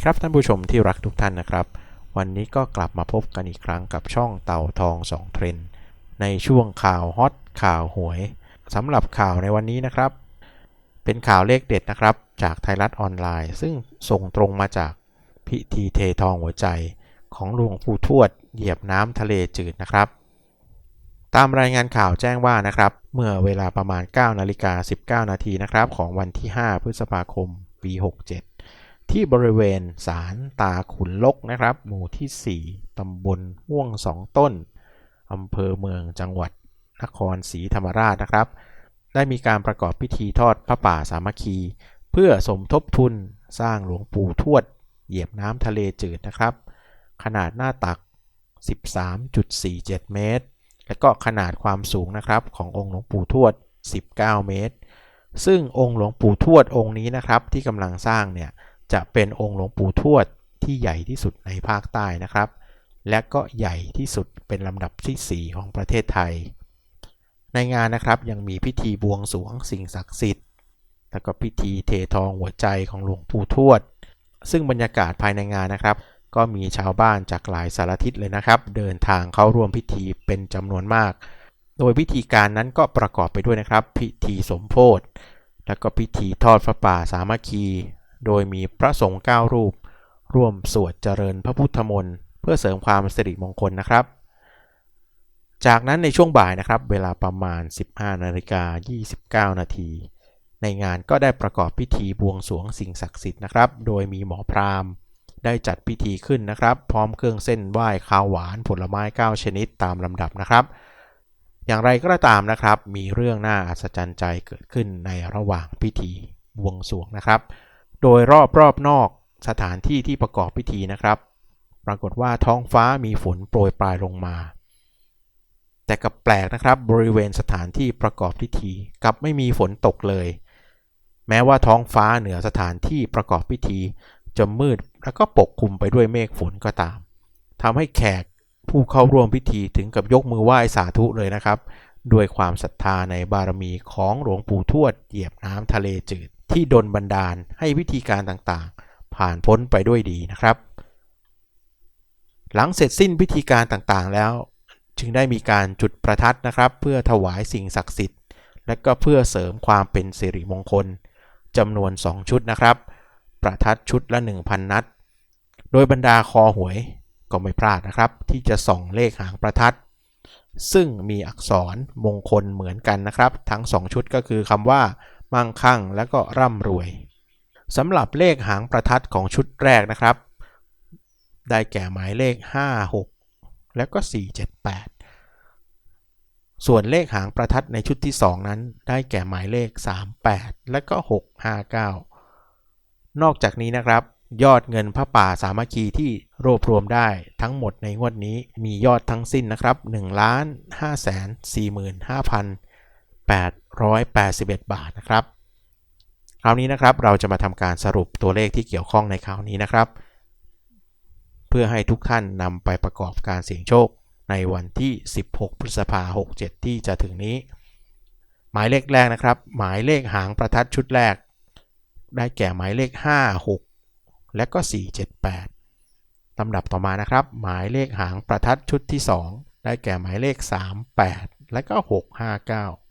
ดีครับท่านผู้ชมที่รักทุกท่านนะครับ วันนี้ก็กลับมาพบกันอีกครั้งกับช่องเต่าทองสองเทรนในช่วงข่าวฮอตข่าวหวยสำหรับข่าวในวันนี้นะครับ เป็นข่าวเลขเด็ดนะครับ จากไทยรัฐออนไลน์ ซึ่งส่งตรงมาจากพิธีเททองหัวใจ ของหลวงปู่ทวด เหยียบน้ำทะเลจืดนะครับ ตามรายงานข่าวแจ้งว่านะครับ เมื่อเวลาประมาณ9นาฬิกา19นาทีนะครับของวันที่ 5 พฤษภาคมปี 67 ที่บริเวณศาลตาขุนลกนะครับ หมู่ที่ 4 ตำบลห่วงสองต้น อำเภอเมืองจังหวัดนครศรีธรรมราชนะครับ ได้มีการประกอบพิธีทอดพระป่าสามัคคี เพื่อสมทบทุนสร้างหลวงปู่ทวด เหยียบน้ำทะเลจืดนะครับ ขนาดหน้าตัก 13.47 เมตร และก็ขนาดความสูงนะครับขององค์หลวงปู่ทวด 19 เมตร ซึ่งองค์หลวงปู่ทวดองค์นี้นะครับที่กำลังสร้างเนี่ย จะเป็นองค์หลวงปู่ทวดที่ใหญ่ที่สุดในภาคใต้นะครับ และก็ใหญ่ที่สุดเป็นลำดับที่ 4 ของประเทศไทย ในงานนะครับยังมีพิธีบวงสรวงสิ่งศักดิ์สิทธิ์ แล้วก็พิธีเททองหัวใจของหลวงปู่ทวด ซึ่งบรรยากาศภายในงานนะครับ ก็มีชาวบ้านจากหลายสารทิศเลยนะครับ เดินทางเข้าร่วมพิธีเป็นจำนวนมาก โดยพิธีการนั้นก็ประกอบไปด้วยนะครับ พิธีสมโพธิแล้วก็พิธีทอดพระป่าสามัคคี โดยมีพระสงฆ์9รูป ร่วมสวดเจริญพระพุทธมนต์เพื่อเสริมความสิริมงคลนะครับ จากนั้นในช่วงบ่ายนะครับ เวลาประมาณ 15นาฬิกา29 นาทีในงานก็ได้ประกอบพิธีบวงสรวงสิ่งศักดิ์สิทธิ์นะครับ โดยมีหมอพราหมณ์ ได้จัดพิธีขึ้นนะครับ พร้อมเครื่องเส้นไหว้ข้าวหวานผลไม้ 9 ชนิดตามลำดับนะครับ อย่างไรก็ตามนะครับ มีเรื่องน่าอัศจรรย์ใจเกิดขึ้นในระหว่างพิธีบวงสรวงนะครับ โดยรอบรอบนอกสถานที่ที่ประกอบพิธีนะครับ ปรากฏว่าท้องฟ้ามีฝนโปรยปลายลงมา แต่กับแปลกนะครับบริเวณสถานที่ประกอบพิธีกับไม่มีฝนตกเลย แม้ว่าท้องฟ้าเหนือสถานที่ประกอบพิธี จะมืดแล้วก็ปกคลุมไปด้วยเมฆฝนก็ตามทำให้แขกผู้เข้าร่วมพิธีถึงกับยกมือไหว้สาธุเลยนะครับ ด้วยความศรัทธาในบารมีของหลวงปู่ทวดเหยียบน้ำทะเลจืด ที่ดลบันดาลให้วิธีการต่างๆ ผ่านพ้นไปด้วยดีนะครับ หลังเสร็จสิ้นพิธีการต่างๆแล้ว จึงได้มีการจุดประทัดนะครับ เพื่อถวายสิ่งศักดิ์สิทธิ์ และก็เพื่อเสริมความเป็นสิริมงคลจำนวน 2 ชุดนะครับ ประทัดชุดละ 1,000 นัด โดยบรรดาคอหวยก็ไม่พลาดนะครับ ที่จะส่องเลขหางประทัด ซึ่งมีอักษรมงคลเหมือนกันนะครับ ทั้ง 2 ชุดก็คือคำว่า มั่งคั่งและก็ร่ำรวยสำหรับเลขหางประทัดของชุดแรกนะครับ ได้แก่หมายเลข 56 แล้วก็ 478 ส่วนเลขหางประทัดในชุดที่ 2 นั้น ได้แก่หมายเลข 38 และก็ 659 นอกจากนี้นะครับ ยอดเงินพระป่าสามัคคีที่รวบรวมได้ทั้งหมดในงวดนี้มียอดทั้งสิ้นนะครับ1ล้าน5 881 บาทนะครับ คราวนี้นะครับเราจะมาทำการสรุปตัวเลขที่เกี่ยวข้องในคราวนี้นะครับ เพื่อให้ทุกท่านนำไปประกอบการเสี่ยงโชคในวันที่ 16 พฤษภาคม67 ที่จะถึงนี้ หมายเลขแรกนะครับ หมายเลขหางประทัดชุดแรก ได้แก่หมายเลข 5 6 และก็ 478ลำดับต่อมานะครับ หมายเลขหางประทัดชุดที่ 2 ได้แก่หมายเลข 38 และก็ 659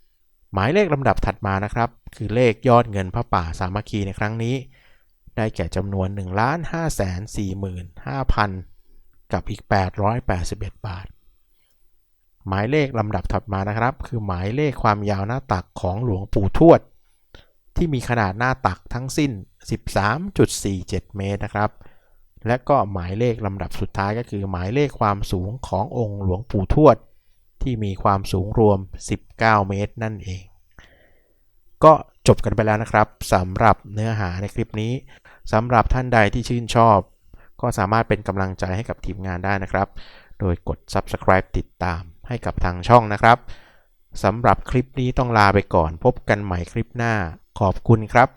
หมายเลขลำดับถัดมานะครับ คือเลขยอดเงินพระป่าสามัคคีในครั้งนี้ ได้แก่จำนวน 1 5 4 5 0 0 0 กับอีก 881 บาท หมายเลขลำดับถัดมานะครับ คือหมายเลขความยาวหน้าตักของหลวงปู่ทวด ที่มีขนาดหน้าตักทั้งสิ้น 13.47 เมตรนะครับ และก็หมายเลขลำดับสุดท้ายก็คือหมายเลขความสูงขององค์หลวงปู่ทวดที่มีความสูงรวม 19 เมตรนั่นเอง ก็จบกันไปแล้วนะครับสำหรับเนื้อหาในคลิปนี้สำหรับท่านใดที่ชื่นชอบ ก็สามารถเป็นกำลังใจให้กับทีมงานได้นะครับ โดยกด subscribe ติดตามให้กับทางช่องนะครับสำหรับคลิปนี้ต้องลาไปก่อนพบกันใหม่คลิปหน้าขอบคุณครับ